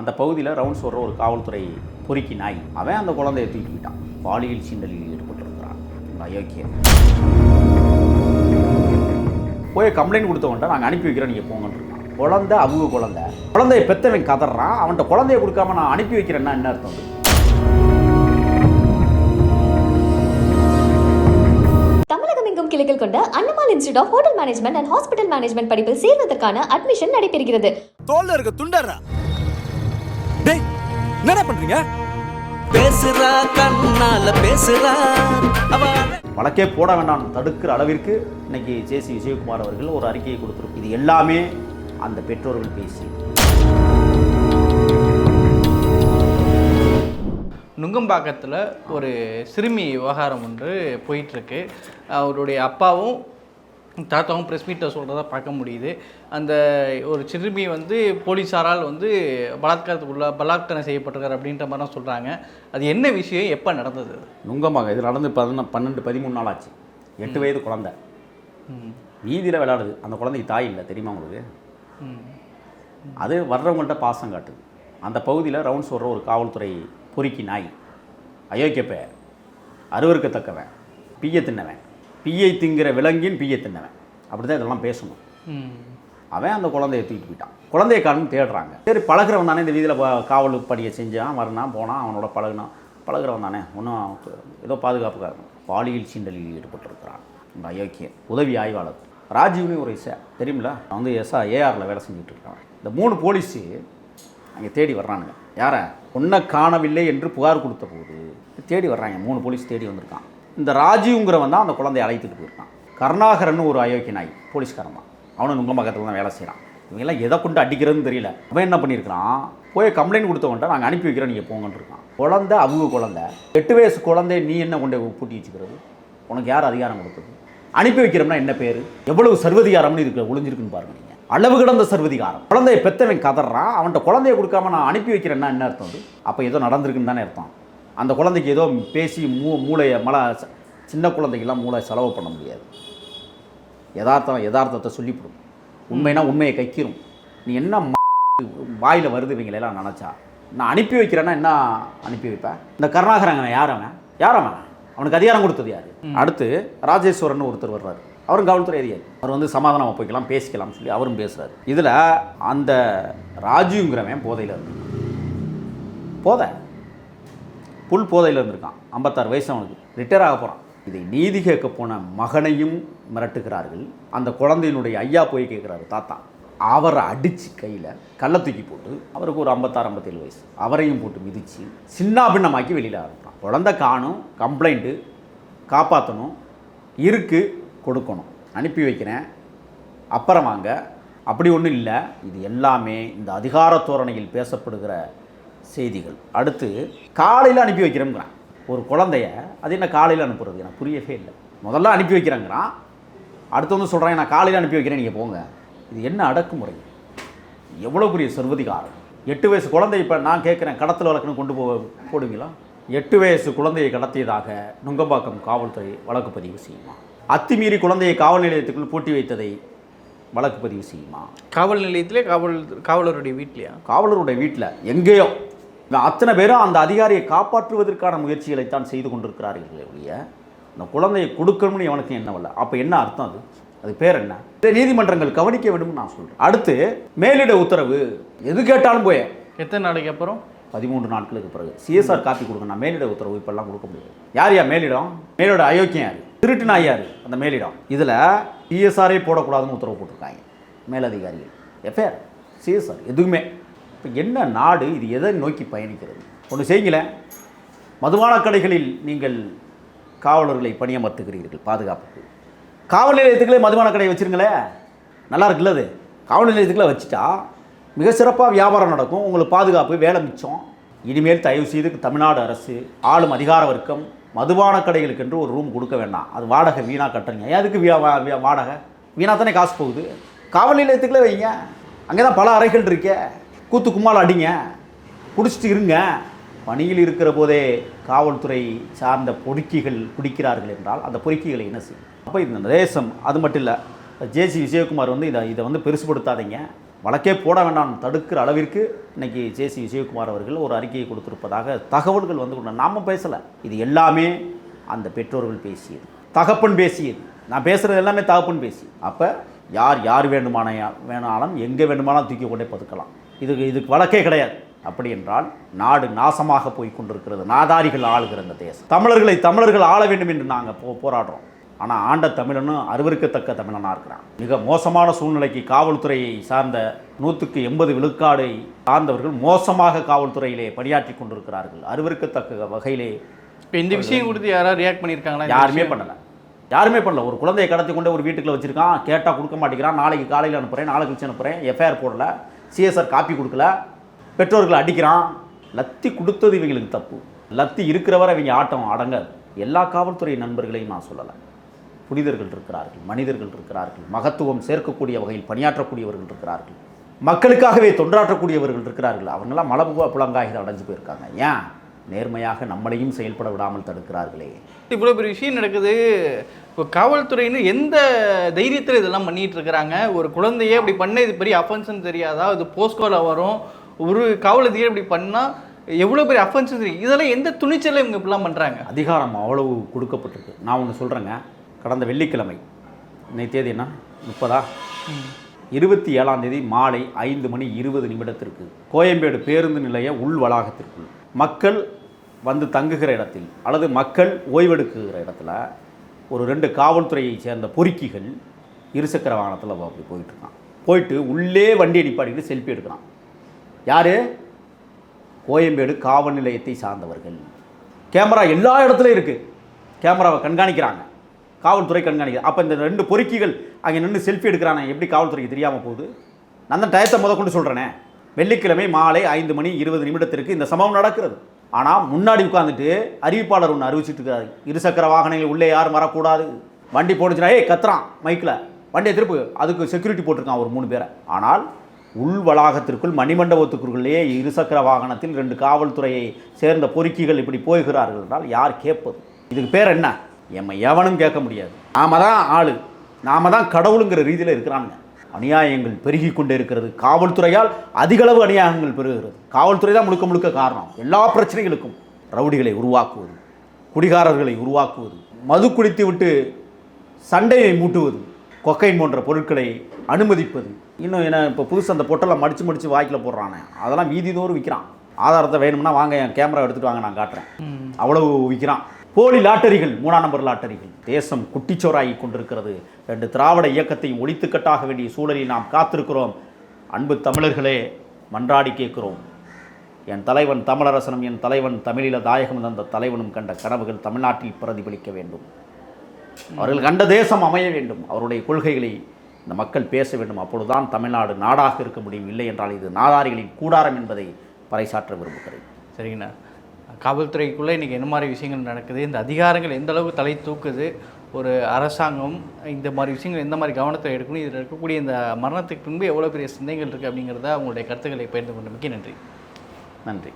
அந்த பகுதியில் ரவுண்ட்ஸ் வர்ற ஒரு காவல்துறை பொறுக்கி நாய். அவன் அந்த குழந்தையை தூக்கிக்கிட்டான். பாலியல் சீண்டலில் ஈடுபட்டிருக்கிறான். இந்த அயோக்கியன். போய் கம்ப்ளைண்ட் கொடுத்தவன்ட்ட நாங்கள் அனுப்பி வைக்கிறோம் நீங்கள் போங்கன்னு குழந்தை அவங்க குழந்தை. குழந்தைய பெத்தவன் கதறான். அவன்கிட்ட குழந்தைய கொடுக்காம நான் அனுப்பி வைக்கிறேன்னா என்ன அர்த்தம்? தமிழகம் எங்கும் கிளைகள் கொண்ட Annamal institute of hotel management and hospital management படிப்பில் சேர்வதற்கான அட்மிஷன் நடைபெறுகிறது. தோல்ல இருக்க துண்டறா டேய் என்னடா பண்றீங்க? பேசுறா கண்ணால பேசுறா. அவ வழக்கே போட வேண்டாம். தடுக்கிற அளவிற்கு இன்னைக்கு ஜேசி விஜயகுமார் அவர்கள் ஒரு அறிக்கையை கொடுத்துருக்கு இது எல்லாமே அந்த பெற்றோர்கள் பேசி. நுங்கம்பாக்கத்தில் ஒரு சிறுமி விவகாரம் ஒன்று போயிட்டுருக்கு அவருடைய அப்பாவும் தாத்தாவும் ப்ரெஸ் மீட்டில் சொல்கிறத பார்க்க முடியுது. அந்த ஒரு சிறுமி வந்து போலீஸாரால் வந்து பலாத்காரத்துக்குள்ள பலாத்காரம் செய்யப்பட்டிருக்காரு அப்படின்ற மாதிரிலாம் சொல்கிறாங்க அது என்ன விஷயம்? எப்போ நடந்தது அது? நுங்கம்பாங்க. இது நடந்து பதின பன்னெண்டு பதிமூணு நாள் ஆச்சு. எட்டு வயது குழந்தை. வீதியில் விளையாடுது. அந்த குழந்தைக்கு தாய் இல்லை. தெரியுமா உங்களுக்கு? அது வர்றவங்கள்ட்ட பாசம் காட்டுது. அந்த பகுதியில் ரவுண்ட்ஸ் வர்ற ஒரு காவல்துறை பொறுக்கி நாய். அயோக்கியப்ப அருவருக்கத்தக்கவன். பிய தின்னவன். பியை திங்கிற விலங்கின் பிய தின்னவன். அப்படி தான் இதெல்லாம் பேசணும். அவன் அந்த குழந்தைய தூக்கிட்டு போயிட்டான். குழந்தைய காணும் தேடுறாங்க. சரி பழகுறவன் தானே இந்த வீதியில் காவல் பணியை செஞ்சான் வரனான் போனான் அவனோட பழகுனான். பழகுறவன் தானே ஒன்றும் ஏதோ பாதுகாப்புக்காக பாலியல் சீண்டலில் ஈடுபட்டிருக்கிறான். இந்த அயோக்கியன் உதவி ஆய்வாளர். ராஜீவ்னு ஒரு எஸ்ஐ தெரியுமில அவன் வந்து எஸ்ஆ ஏஆரில் வேலை செஞ்சுட்டு இருக்கான் இந்த மூணு போலீஸு அங்கே தேடி வர்றானுங்க. யாரை? ஒன்றை காணவில்லை என்று புகார் கொடுத்த போது தேடி வர்றாங்க மூணு போலீஸ் தேடி வந்திருக்கான். இந்த ராஜீவ்ங்கிறவன் தான் அந்த குழந்தைய அழைத்துட்டு போயிருக்கான். கருணாகரன் ஒரு அயோக்கிய நாய் போலீஸ்காரன் தான். அவனும் உங்கள் பக்கத்தில் தான் வேலை செய்கிறான் இவங்கெல்லாம் எதை கொண்டு அடிக்கிறதுன்னு தெரியல. அவன் என்ன பண்ணியிருக்கிறான்? போய் கம்ப்ளைண்ட் கொடுத்தவன்ட்ட நாங்கள் அனுப்பி வைக்கிறோம் நீங்கள் போங்கன்னு இருக்கான். குழந்தை அவங்க குழந்தை. எட்டு வயசு குழந்தை நீ என்ன கொண்டு பூட்டி வச்சுக்கிறது? உனக்கு யார் அதிகாரம் கொடுத்தது? அனுப்பி வைக்கிறோம்னா என்ன பேர்? எவ்வளவு சர்வதிகாரம்னு இருக்கு ஒளிஞ்சிருக்குன்னு பாருங்க நீங்கள் அளவு கிடந்த சர்வதிகாரம். குழந்தைய பெத்தவன் கதறான். அவன்கிட்ட குழந்தைய கொடுக்காம நான் அனுப்பி வைக்கிறேன்னா என்ன அர்த்தம் அது? அப்போ ஏதோ நடந்திருக்குன்னு தானே அர்த்தம். அந்த குழந்தைக்கு ஏதோ பேசி மூ மூளையை மலை சின்ன குழந்தைக்கெல்லாம் மூளை செலவு பண்ண முடியாது. யதார்த்தம் யதார்த்தத்தை சொல்லிவிடும் உண்மைனா உண்மையை கைக்கிரும் நீ என்ன வாயில் வருது இவங்களெல்லாம் நினச்சா? நான் அனுப்பி வைக்கிறேன்னா என்ன அனுப்பி வைப்பேன்? இந்த கருணாகரங்க யார் அவன்? யார் அவன்? அவனுக்கு அதிகாரம் கொடுத்தது யார்? அடுத்து ராஜேஸ்வரன் ஒருத்தர் வர்றாரு. அவரும் காவல்துறை அதிகாரி. அவர் வந்து சமாதானம் போய்க்கலாம் பேசிக்கலாம்னு சொல்லி அவரும் பேசுகிறாரு இதில் அந்த ராஜுங்கிறவன் போதையில் இருக்கு போதை. புல் போதையில் இருந்திருக்கான். ஐம்பத்தாறு வயசு அவனுக்கு. ரிட்டையர் ஆக போகிறான் இதை நீதி கேட்க போன மகனையும் மிரட்டுகிறார்கள். அந்த குழந்தையினுடைய ஐயா போய் கேட்குறாரு தாத்தா அவரை அடித்து கையில் கல்லை தூக்கி போட்டு அவருக்கு ஒரு ஐம்பத்தாறு ஐம்பத்தேழு வயசு. அவரையும் போட்டு மிதித்து சின்னாபின்னமாக்கி வெளியில் ஆரம்பிப்பான் குழந்தை காணும் கம்ப்ளைண்ட்டு காப்பாற்றணும் இருக்கு கொடுக்கணும். அனுப்பி வைக்கிறேன் அப்புறம் வாங்க. அப்படி ஒன்றும் இல்லை. இது எல்லாமே இந்த அதிகார தோரணையில் பேசப்படுகிற செய்திகள். அடுத்து காலையில் அனுப்பி வைக்கிறேங்கிறான் ஒரு குழந்தைய அது என்ன காலையில் அனுப்புறது? எனக்கு புரியவே இல்லை. முதல்ல அனுப்பி வைக்கிறேங்கிறான். அடுத்து வந்து சொல்கிறேன் நான் காலையில் அனுப்பி வைக்கிறேன் நீங்கள் போங்க. இது என்ன அடக்குமுறை? எவ்வளோ பெரிய சர்வதிகாரம். எட்டு வயசு குழந்தை இப்போ நான் கேட்குறேன் கடத்தல் வழக்குன்னு கொண்டு போ போடுவீங்களா? எட்டு வயசு குழந்தையை கடத்தியதாக நுங்கம்பாக்கம் காவல்துறை வழக்கு பதிவு செய்யுமா? அத்துமீறி குழந்தையை காவல் நிலையத்துக்குள் பூட்டி வைத்ததை வழக்கு பதிவு செய்யுமா? காவல் நிலையத்திலே காவல் காவலருடைய வீட்லையா? காவலருடைய வீட்டில் எங்கேயோ. அத்தனை பேரும் அந்த அதிகாரியை காப்பாற்றுவதற்கான முயற்சிகளைத்தான் செய்து கொண்டிருக்கிறார்களே ஒழிய இந்த குழந்தையை கொடுக்கணும்னு எவனுக்கும் என்ன வரல அப்போ என்ன அர்த்தம் அது? அது பேர் என்ன? இதை நீதிமன்றங்கள் கவனிக்க வேண்டும்னு நான் சொல்கிறேன் அடுத்து மேலிட உத்தரவு. எது கேட்டாலும் போய். எத்தனை நாளைக்கு அப்புறம்? பதிமூன்று நாட்களுக்கு பிறகு. சிஎஸ்ஆர் காப்பி கொடுங்க நான் மேலிட உத்தரவு இப்பெல்லாம் கொடுக்க முடியாது. யார் யா மேலிடம்? மேலோட அயோக்கியம் யார்? திருட்டு நாய் யார்? அந்த மேலிடம். இதில் சிஎஸ்ஆரே போடக்கூடாதுன்னு உத்தரவு போட்டிருக்காங்க. மேலதிகாரிகள். எஃப்ஐஆர் சிஎஸ்ஆர் எதுவுமே. இப்போ என்ன நாடு இது எதை நோக்கி பயணிக்கிறது? ஒன்று செய்யுங்களேன். மதுபான கடைகளில் நீங்கள் காவலர்களை பணியமர்த்துகிறீர்கள் பாதுகாப்புக்கு. காவல் நிலையத்துக்குள்ளே மதுபான கடை வச்சிருங்களேன். நல்லா இருக்குல்ல அது? காவல் நிலையத்துக்குள்ளே வச்சுட்டா மிக சிறப்பாக வியாபாரம் நடக்கும் உங்களுக்கு பாதுகாப்பு வேலை மிச்சம். இனிமேல் தயவு செய்து தமிழ்நாடு அரசு ஆளும் அதிகார வர்க்கம் மதுபான கடைகளுக்கு என்று ஒரு ரூம் கொடுக்க வேண்டாம். அது வாடகை வீணாக கட்டுறீங்க. எதுக்கு வியா வா- வாடகை? வீணாக தானே காசு போகுது? காவல் நிலையத்துக்குள்ளே வைங்க. அங்கே தான் பல அறைகள் இருக்கே. கூத்து கும்மால் அடிங்க. குடிச்சிட்டு இருங்க. பணியில் இருக்கிற போதே காவல்துறை சார்ந்த பொறுக்கிகள் குடிக்கிறார்கள் என்றால் அந்த பொறுக்கிகளை என்ன செய்யும்? அப்போ இந்த தேசம் அது மட்டும் இல்லை. ஜேசி விஜயகுமார் வந்து இதை இதை வந்து பெருசுபடுத்தாதீங்க. வழக்கே போட வேண்டாம். தடுக்கிற அளவிற்கு இன்றைக்கி ஜேசி விஜயகுமார் அவர்கள் ஒரு அறிக்கையை கொடுத்திருப்பதாக தகவல்கள் வந்து கொண்டு நாம் பேசலை. இது எல்லாமே அந்த பெற்றோர்கள் பேசியது. தகப்பன் பேசியது. நான் பேசுகிறது எல்லாமே தகப்பன் பேசி. அப்போ யார் யார் வேண்டுமான வேணாலும் எங்கே வேண்டுமானாலும் தூக்கி கொண்டே பதுக்கலாம். இதுக்கு இதுக்கு வழக்கே கிடையாது. அப்படி என்றால் நாடு நாசமாக போய் கொண்டிருக்கிறது. நாதாரிகள் ஆளுகிற இந்த தேசம். தமிழர்களை தமிழர்கள் ஆள வேண்டும் என்று நாங்கள் போ போராடுறோம். ஆனால் ஆண்ட தமிழனும் அருவருக்கத்தக்க தமிழனாக இருக்கிறான். மிக மோசமான சூழ்நிலைக்கு காவல்துறையை சார்ந்த நூற்றுக்கு எண்பது விழுக்காடை சார்ந்தவர்கள் மோசமாக காவல்துறையிலே பணியாற்றி கொண்டிருக்கிறார்கள். அருவருக்கத்தக்க வகையிலே இப்போ இந்த விஷயம் கொடுத்து யாராவது ரியாக்ட் பண்ணியிருக்காங்களா? யாருமே? பண்ணல. யாருமே பண்ணல. ஒரு குழந்தையை கடத்தி கொண்டு ஒரு வீட்டுக்குள்ள வச்சிருக்கான். கேட்டால் கொடுக்க மாட்டேங்கிறான். நாளைக்கு காலையில் அனுப்புகிறேன் நாளைக்கு கழிச்சு அனுப்புகிறேன் எஃப்ஐஆர் போடல. சிஎஸ்ஆர் காப்பி கொடுக்கல. பெற்றோர்களை அடிக்கிறான். லத்தி கொடுத்தது இவங்களுக்கு தப்பு. லத்தி இருக்கிறவரை இவங்க ஆட்டம் அடங்காது. எல்லா காவல்துறை நண்பர்களையும் நான் சொல்லலை. புனிதர்கள் இருக்கிறார்கள் மனிதர்கள் இருக்கிறார்கள் மகத்துவம் சேர்க்கக்கூடிய வகையில் பணியாற்றக்கூடியவர்கள் இருக்கிறார்கள். மக்களுக்காகவே தொண்டாற்றக்கூடியவர்கள் இருக்கிறார்கள். அவங்களாம் மலபுவ புலங்காகி அடைஞ்சு போயிருக்காங்க. ஏன்? நேர்மையாக நம்மளையும் செயல்பட விடாமல் தடுக்கிறார்களே. இவ்வளோ பெரிய விஷயம் நடக்குது. இப்போ காவல்துறையினர் எந்த தைரியத்தில் இதெல்லாம் பண்ணிட்டு இருக்கிறாங்க ஒரு குழந்தையே இப்படி பண்ண இது பெரிய அஃபென்ஸ்னு தெரியாதா? இது போஸ்கோவில் வரும். ஒரு காவல் அதிகாரி இப்படி பண்ணால் எவ்வளோ பெரிய அஃபென்ஸ் தெரியும். இதெல்லாம் எந்த துணிச்சலை இவங்க இப்படிலாம் பண்ணுறாங்க அதிகாரம் அவ்வளவு கொடுக்கப்பட்டிருக்கு. நான் ஒன்று சொல்கிறேங்க கடந்த வெள்ளிக்கிழமை இன்னைக்கு தேதி என்ன? முப்பதா? இருபத்தி ஏழாம் தேதி மாலை ஐந்து மணி இருபது நிமிடத்திற்கு கோயம்பேடு பேருந்து நிலைய உள் வளாகத்திற்குள் மக்கள் வந்து தங்குகிற இடத்தில் அல்லது மக்கள் ஓய்வெடுக்குகிற இடத்துல ஒரு ரெண்டு காவல்துறையை சேர்ந்த பொறுக்கிகள் இருசக்கர வாகனத்தில் அப்படி போயிட்டுருக்கான். போயிட்டு உள்ளே வண்டியை அடிப்பாடிக்கிட்டு செல்ஃபி எடுக்கிறான். யார்? கோயம்பேடு காவல் நிலையத்தை சார்ந்தவர்கள். கேமரா எல்லா இடத்துலையும் இருக்குது கேமராவை கண்காணிக்கிறாங்க. காவல்துறை கண்காணிக்கிறது அப்போ இந்த ரெண்டு பொறுக்கிகள் அங்கே நின்று செல்ஃபி எடுக்கிறானே எப்படி காவல்துறைக்கு தெரியாமல் போகுது? நான் தான் டயத்தை முத கொண்டு சொல்கிறேனே வெள்ளிக்கிழமை மாலை ஐந்து மணி இருபது நிமிடத்திற்கு இந்த சம்பவம் நடக்கிறது. ஆனால் முன்னாடி உட்காந்துட்டு அறிவிப்பாளர் ஒன்று அறிவிச்சிட்டு இருக்காரு. இருசக்கர வாகனங்கள் உள்ளே யாரும் வரக்கூடாது. வண்டி போனுச்சுனா ஏய் கத்துறான் மைக்கில் வண்டியை திருப்பு. அதுக்கு செக்யூரிட்டி போட்டிருக்கான் ஒரு மூணு பேரை. ஆனால் உள் வளாகத்திற்குள் மணிமண்டபத்துக்குள்ளேயே இருசக்கர வாகனத்தில் ரெண்டு காவல்துறையை சேர்ந்த பொறுக்கிகள் இப்படி போகிறார்கள் என்றால் யார் கேட்பது? இதுக்கு பேர் என்ன? எம்மை எவனும் கேட்க முடியாது. நாம தான் ஆள். நாம தான் கடவுளுங்கிற ரீதியில் இருக்கிறாங்க அநியாயங்கள் பெருகி கொண்டே இருக்கிறது காவல்துறையால் அதிகளவு அநியாயங்கள் பெருகுகிறது காவல்துறை தான் முழுக்க முழுக்க காரணம். எல்லா பிரச்சனைகளுக்கும் ரவுடிகளை உருவாக்குவது குடிகாரர்களை உருவாக்குவது மது குடித்து விட்டு சண்டையை மூட்டுவது கொக்கைன் போன்ற பொருட்களை அனுமதிப்பது. இன்னும் என்ன இப்போ புதுசு அந்த பொட்டெல்லாம் மடித்து மடித்து வாய்க்கில் போடுறானே. அதெல்லாம் வீதிதோறும் விற்கிறான் ஆதாரத்தை வேணும்னா வாங்க என் கேமரா எடுத்துகிட்டு வாங்க நான் காட்டுறேன். அவ்வளவு விற்கிறான் போலி லாட்டரிகள் மூணாம் நம்பர் லாட்டரிகள். தேசம் குட்டிச்சோராகி கொண்டிருக்கிறது. ரெண்டு திராவிட இயக்கத்தையும் ஒழித்துக்கட்டாக வேண்டிய சூழலில் நாம் காத்திருக்கிறோம். அன்பு தமிழர்களே மன்றாடி கேட்கிறோம். என் தலைவன் தமிழரசனும் என் தலைவன் தமிழீழ தாயகம் தந்த தலைவனும் கண்ட கனவுகள் தமிழ்நாட்டில் பிரதிபலிக்க வேண்டும். அவர்கள் கண்ட தேசம் அமைய வேண்டும். அவருடைய கொள்கைகளை இந்த மக்கள் பேச வேண்டும். அப்பொழுதுதான் தமிழ்நாடு நாடாக இருக்க முடியும். இல்லை என்றால் இது நாதாரிகளின் கூடாரம் என்பதை பறைசாற்ற விரும்புகிறேன். சரிங்கண்ணா. காவல்துறைக்குள்ளே இன்றைக்கி என்ன மாதிரி விஷயங்கள் நடக்குது இந்த அதிகாரங்கள் எந்த அளவுக்கு தலை தூக்குது ஒரு அரசாங்கம் இந்த மாதிரி விஷயங்கள் எந்த மாதிரி கவனத்தை எடுக்கணும் இதில் இருக்கக்கூடிய இந்த மரணத்துக்கு பின்பு எவ்வளோ பெரிய சிந்தனைகள் இருக்குது அப்படிங்கிறத அவங்களுடைய கருத்துக்களை பகிர்ந்து கொண்டமைக்கு நன்றி. நன்றி.